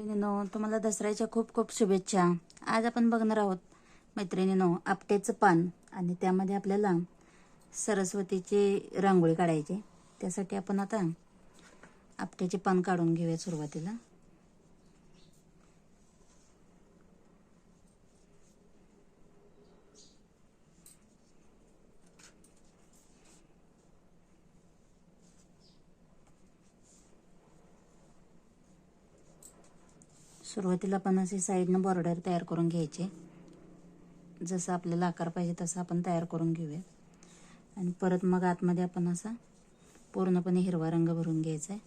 मैत्रिणीनो तुम्हाला दसऱ्याच्या खूप खूप शुभेच्छा. आज आपण बघणार आहोत मैत्रिणीनो आपट्याचं पान आणि त्यामध्ये आपल्याला सरस्वतीची रांगोळी काढायची. त्यासाठी आपण आता आपट्याचे पान काढून घेऊया सुरुवातीला. सुरुवातीला आपण असे साईडनं बॉर्डर तयार करून घ्यायचे. जसं आपल्याला आकार पाहिजे तसं आपण तयार करून घेऊया. आणि परत मग आतमध्ये आपण असा पूर्णपणे हिरवा रंग भरून घ्यायचा आहे.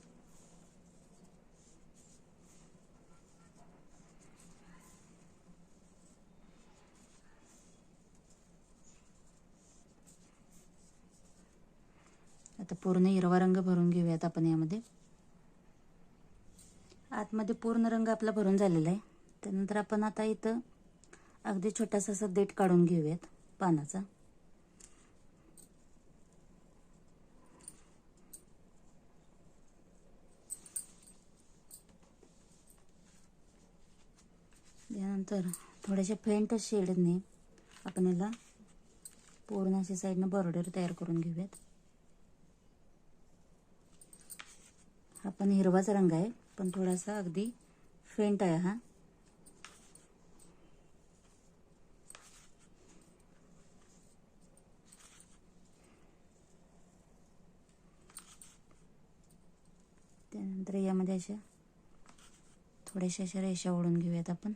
आता पूर्ण हिरवा रंग भरून घेऊयात आपण यामध्ये. आतमध्ये पूर्ण रंग आपला भरून झालेला आहे. त्यानंतर आपण आता इथं अगदी छोटासा असा देठ काढून घेऊयात पानाचा. त्यानंतर थोड्याशा फेंट शेडने आपण याला पूर्ण अशा साईडनं बॉर्डर तयार करून घेऊयात. हा पण हिरवाच रंग आहे. पण थोडासा अगदी फेंट आहे हा. त्यानंतर यामध्ये अशा थोड्याशा अशा रेषा ओढून घेऊयात आपण.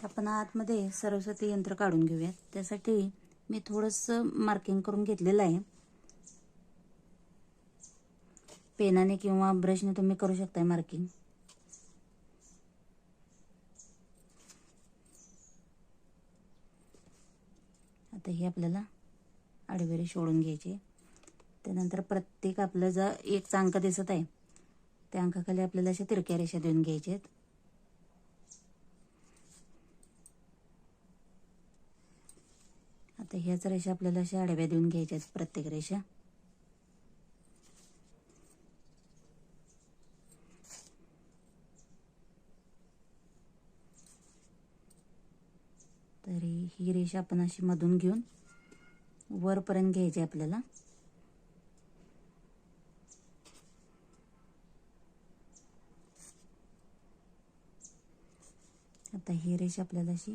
आता आपण आतमध्ये सरस्वती यंत्र काढून घेऊयात. त्यासाठी मी थोडंसं मार्किंग करून घेतलेलं आहे. पेनाने किंवा ब्रशने तुम्ही करू शकताय मार्किंग आता हे आपल्याला आडवेरे सोडून घ्यायचे. त्यानंतर प्रत्येक आपलं जर एक अंक दिसत आहे त्या अंकाखाली आपल्याला अशा तिरक्या रेषा देऊन घ्यायच्या आहेत. तर ह्याच रेषा आपल्याला अशा आडव्या देऊन घ्यायच्या आहेत प्रत्येक रेषा. तरी ही रेषा आपण अशी मधून घेऊन वरपर्यंत घ्यायची आपल्याला. आता ही रेषा आपल्याला अशी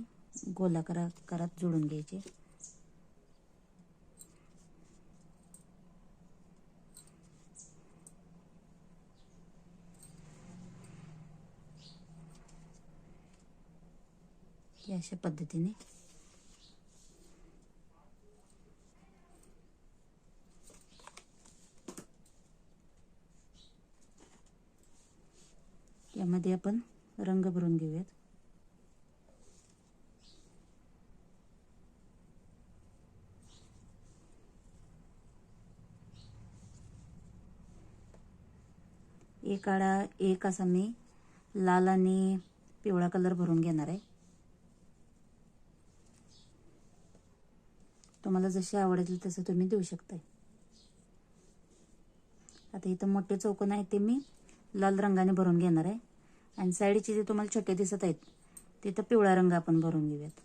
गोलाकार जोडून घ्यायची या अशा पद्धतीने. यामध्ये आपण रंग भरून घेऊयात. एक आडा एक असा मी लाल आणि पिवळा कलर भरून घेणार आहे. तुम्हाला जशी आवडेल तसं तुम्ही देऊ शकताय. आता इथं मोठे चौकोन आहे ते मी लाल रंगाने भरून घेणार आहे. आणि साईडचे जे तुम्हाला छोटे दिसत आहेत तिथं पिवळा रंग आपण भरून घेऊयात.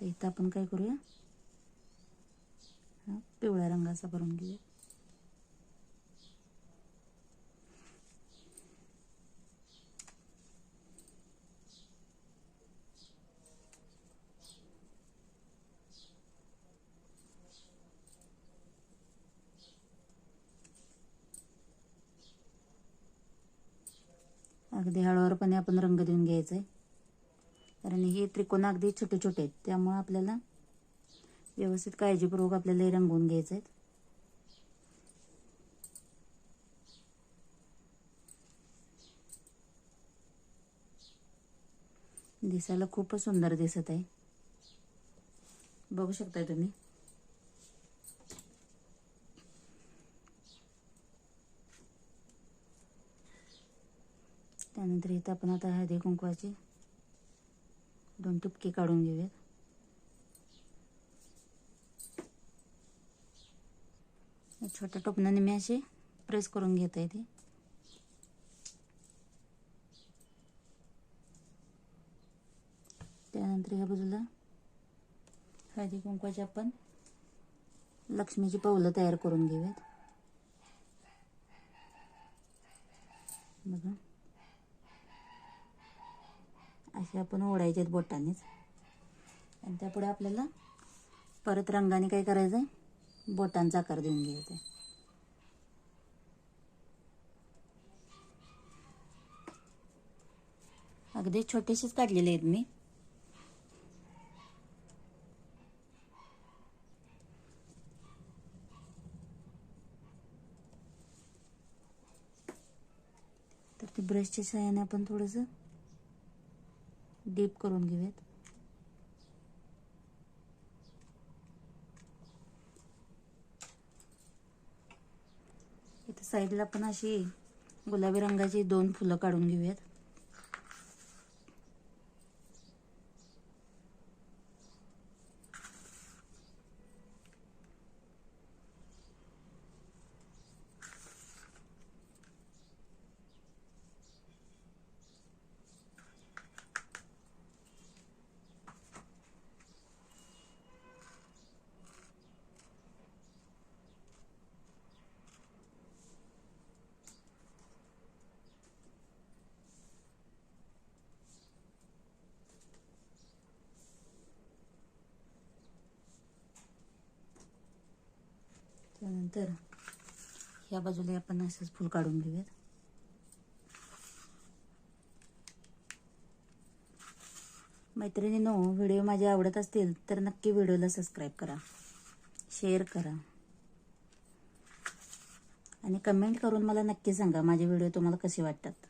तर इथं आपण काय करूया? हा पिवळ्या रंगाचा भरून घेऊया. अगदी हळूवारपणे आपण रंग देऊन घ्यायचा आहे कारण हे त्रिकोण अगदी छोटे छोटे आहेत. त्यामुळे आपल्याला व्यवस्थित काळजीपूर्वक आपल्याला हे रंगवून घ्यायचं आहेत दिसायला खूपच सुंदर दिसत आहे. बघू शकताय तुम्ही. त्यानंतर इथं आपण आता हळदी कुंकवाची दोन टिपके काढून घेऊयात. छोट्या टोपणाने मी असे प्रेस करून घेत आहे ते. त्यानंतर ह्या बाजूला हळदी कुंकवाची आपण लक्ष्मीची पावलं तयार करून घेऊयात बघा असे आपण ओढायचे आहेत बोटानेच. आणि त्यापुढे आपल्याला परत रंगाने काय करायचं आहे बोटांचा आकार देऊन घ्यायचा आहे. अगदी छोटेसेच काढलेले आहेत मी. तर ते ब्रशच्या सहाय्याने आपण थोडंसं डीप करून घेऊयात. इथं साईडला पण अशी गुलाबी रंगाची दोन फुलं काढून घेऊयात. त्यानंतर ह्या बाजूला आपण असंच फूल काढून घेऊयात. मैत्रिणींनो व्हिडिओ माझे आवडत असतील तर नक्की व्हिडिओला सबस्क्राईब करा शेअर करा. आणि कमेंट करून मला नक्की सांगा माझे व्हिडिओ तुम्हाला कसे वाटतात.